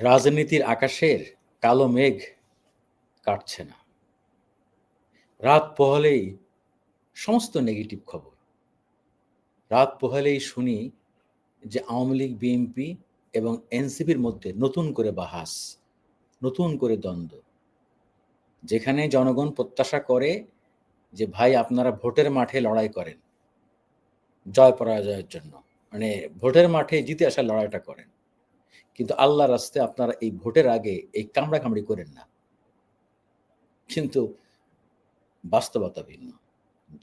রাজনীতির আকাশের কালো মেঘ কাটছে না। রাত পোহালেই সমস্ত নেগেটিভ খবর। রাত পোহালেই শুনি যে আওয়ামী লীগ বিএনপি এবং এনসিপির মধ্যে নতুন করে বাহাস, নতুন করে দ্বন্দ্ব, যেখানে জনগণ প্রত্যাশা করে যে, ভাই, আপনারা ভোটের মাঠে লড়াই করেন, জয় পরাজয়ের জন্য। মানে ভোটের মাঠে জিতে আসার লড়াইটা করেন। কিন্তু আল্লাহ রাস্তে আপনারা এই ভোটের আগে এই কামড়া কামড়ি করেন না। কিন্তু বাস্তবতা ভিন্ন।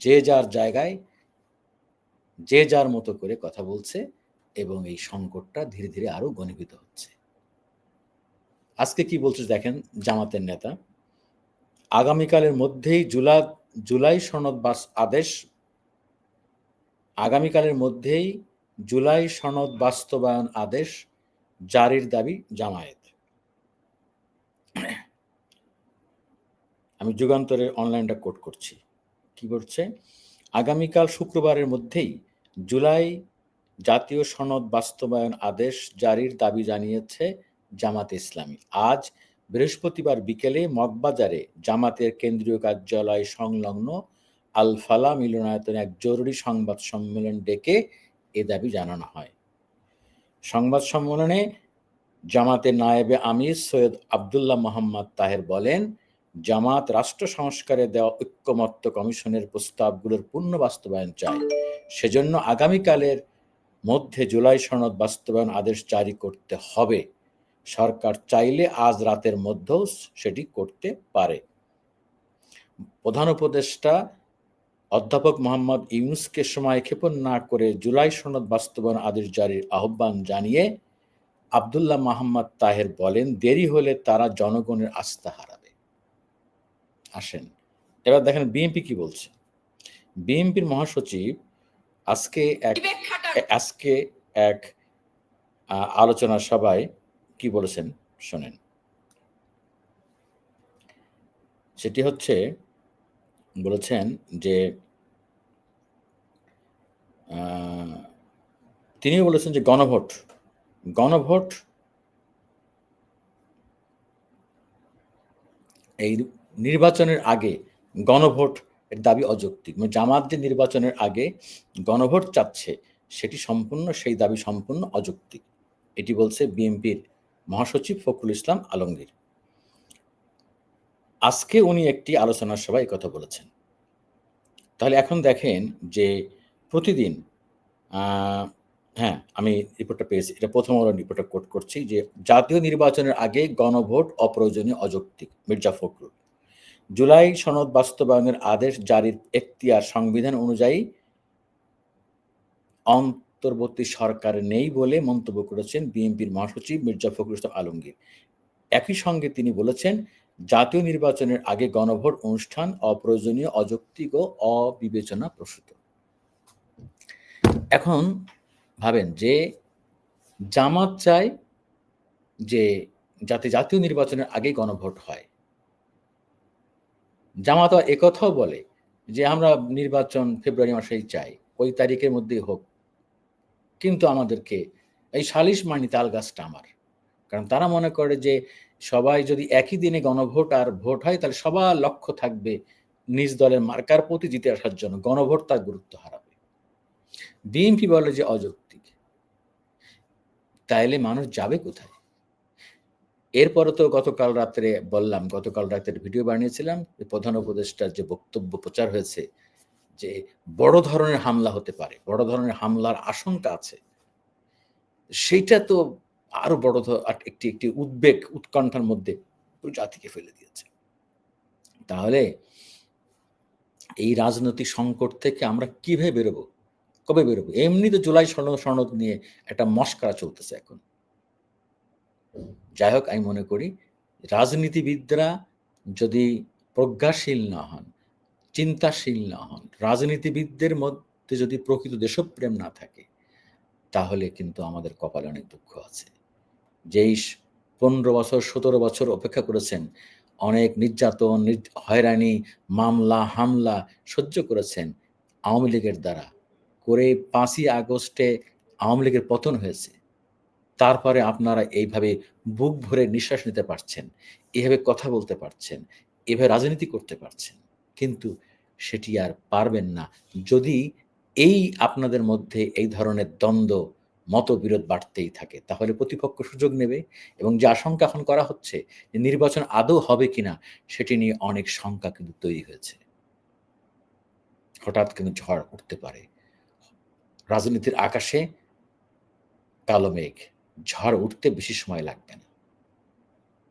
যে যার জায়গায়, যে যার মতো করে কথা বলছে এবং এই সংকটটা ধীরে ধীরে আরও ঘনীভূত হচ্ছে। আজকে কি বলছে দেখেন জামাতের নেতা? আগামীকালের মধ্যেই জুলা, জুলাই সনদ বাস আদেশ, আগামীকালের মধ্যেই জুলাই সনদ বাস্তবায়ন আদেশ জারির দাবি জামায়াত। আমি যুগান্তরের অনলাইনটা কোট করছি। কি করছে আগামীকাল শুক্রবারের মধ্যেই জুলাই জাতীয় সনদ বাস্তবায়ন আদেশ জারির দাবি জানিয়েছে জামাত ইসলামী। আজ বৃহস্পতিবার বিকেলে মগবাজারে জামাতের কেন্দ্রীয় কার্যালয় সংলগ্ন আলফালা মিলনায়তনে এক জরুরি সংবাদ সম্মেলন ডেকে এ দাবি জানানো হয়। সংবাদ সম্মেলনে জামাতের নায়েবে আমির সৈয়দ আবদুল্লাহ মোহাম্মদ তাহের বলেন, জামাত রাষ্ট্র সংস্কারে দেওয়া ঐক্যমত্য কমিশনের প্রস্তাবগুলোর পূর্ণ বাস্তবায়ন চায়। সেজন্য আগামীকালের মধ্যে জুলাই সনদ বাস্তবায়ন আদেশ জারি করতে হবে। সরকার চাইলে আজ রাতের মধ্যেও সেটি করতে পারে। প্রধান উপদেষ্টা অধ্যাপক মোহাম্মদ ইউনুসকে সময় ক্ষেপণ না করে জুলাই সনদ বাস্তবায়ন আদেশ জারির আহ্বান জানিয়ে আবদুল্লাহ মাহমদ তাহের বলেন দেরি হলে তারা জনগণের আস্থা হারাবে। আসেন। এবার দেখেন বিএনপি কি বলছে। বিএনপির মহাসচিব আজকে এক আজকে এক আলোচনা সভায় কি বলেছেন শোনেন। সেটি হচ্ছে বলেছেন যে তিনিও বলেছেন যে গণভোট গণভোট এই নির্বাচনের আগে গণভোট এর দাবি অযৌক্তিক। মানে জামাত যে নির্বাচনের আগে গণভোট চাচ্ছে, সেটি সম্পূর্ণ, সেই দাবি সম্পূর্ণ অযৌক্তিক। এটি বলছে বিএনপির মহাসচিব ফখরুল ইসলাম আলমগীর। আজকে উনি একটি আলোচনার সভায় কথা বলেছেন। তাহলে এখন দেখেন যে প্রতিদিন হ্যাঁ আমি রিপোর্টটা পেয়েছি। এটা প্রথম আলো রিপোর্টটা কোট করছি যে, জাতীয় নির্বাচনের আগে গণভোট অপ্রয়োজনীয় অযৌক্তিক, মির্জা ফখরুল। জুলাই সনদ বাস্তবায়নের আদেশ জারির এখতিয়ার সংবিধান অনুযায়ী অন্তর্বর্তী সরকার নেই বলে মন্তব্য করেছেন বিএনপির মহাসচিব মির্জা ফখরুল ইসলাম আলমগীর। একই সঙ্গে তিনি বলেছেন জাতীয় নির্বাচনের আগে গণভোট অনুষ্ঠান অপ্রয়োজনীয়, অযৌক্তিক ও অবিবেচনা প্রসূত এখন ভাবেন যে জামাত চায় যে যাতে জাতীয় নির্বাচনের আগে গণভোট হয়। জামাত একথাও বলে যে আমরা নির্বাচন ফেব্রুয়ারি মাসেই চাই, ওই তারিখের মধ্যেই হোক। কিন্তু আমাদেরকে এই সালিশ মানি তাল গাছটা আমার। কারণ তারা মনে করে যে সবাই যদি একই দিনে গণভোট আর ভোট হয়, তাহলে সবার লক্ষ্য থাকবে নিজ দলের মার্কার প্রতি জিতে আসার জন্য গণভোট তার গুরুত্ব হারাবে। বিএনপি বলে যে অযৌক্তিক। তাইলে মানুষ যাবে কোথায়? এরপরে তো গতকাল রাত্রে বললাম, গতকাল রাতের ভিডিও বানিয়েছিলাম প্রধান উপদেষ্টার যে বক্তব্য প্রচার হয়েছে, যে বড় ধরনের হামলা হতে পারে, বড় ধরনের হামলার আশঙ্কা আছে। সেইটা তো আরও বড় একটি একটি উদ্বেগ উৎকণ্ঠার মধ্যে জাতিকে ফেলে দিয়েছে। তাহলে এই রাজনৈতিক সংকট থেকে আমরা কীভাবে বেরোবো? কবে বেরোবো? এমনি তো জুলাই সনদ সনদ নিয়ে একটা মস্করা চলতেছে এখন। যাই হোক, আমি মনে করি রাজনীতিবিদরা যদি প্রজ্ঞাশীল না হন, চিন্তাশীল না হন, রাজনীতিবিদদের মধ্যে যদি প্রকৃত দেশপ্রেম না থাকে, তাহলে কিন্তু আমাদের কপালে অনেক দুঃখ আছে। যেই পনেরো বছর সতেরো বছর অপেক্ষা করেছেন অনেক নির্যাতন হয়রানি মামলা হামলা সহ্য করেছেন আওয়ামী লীগের দ্বারা। করে পাঁচই আগস্টে আওয়ামী লীগের পতন হয়েছে। তারপরে আপনারা এইভাবে বুক ভরে নিঃশ্বাস নিতে পারছেন, এভাবে কথা বলতে পারছেন, এভাবে রাজনীতি করতে পারছেন। কিন্তু সেটি আর পারবেন না। যদি এই আপনাদের মধ্যে এই ধরনের দ্বন্দ্ব, মতবিরোধ বাড়তেই থাকে। তাহলে প্রতিপক্ষ সুযোগ নেবে এবং যে আশঙ্কা এখন করা হচ্ছে যে নির্বাচন আদৌ হবে কিনা, সেটি নিয়ে অনেক শঙ্কা কিন্তু তৈরি হয়েছে। হঠাৎ কিন্তু ঝড় উঠতে পারে। রাজনীতির আকাশে কালো মেঘ। ঝড় উঠতে বেশি সময় লাগবে না।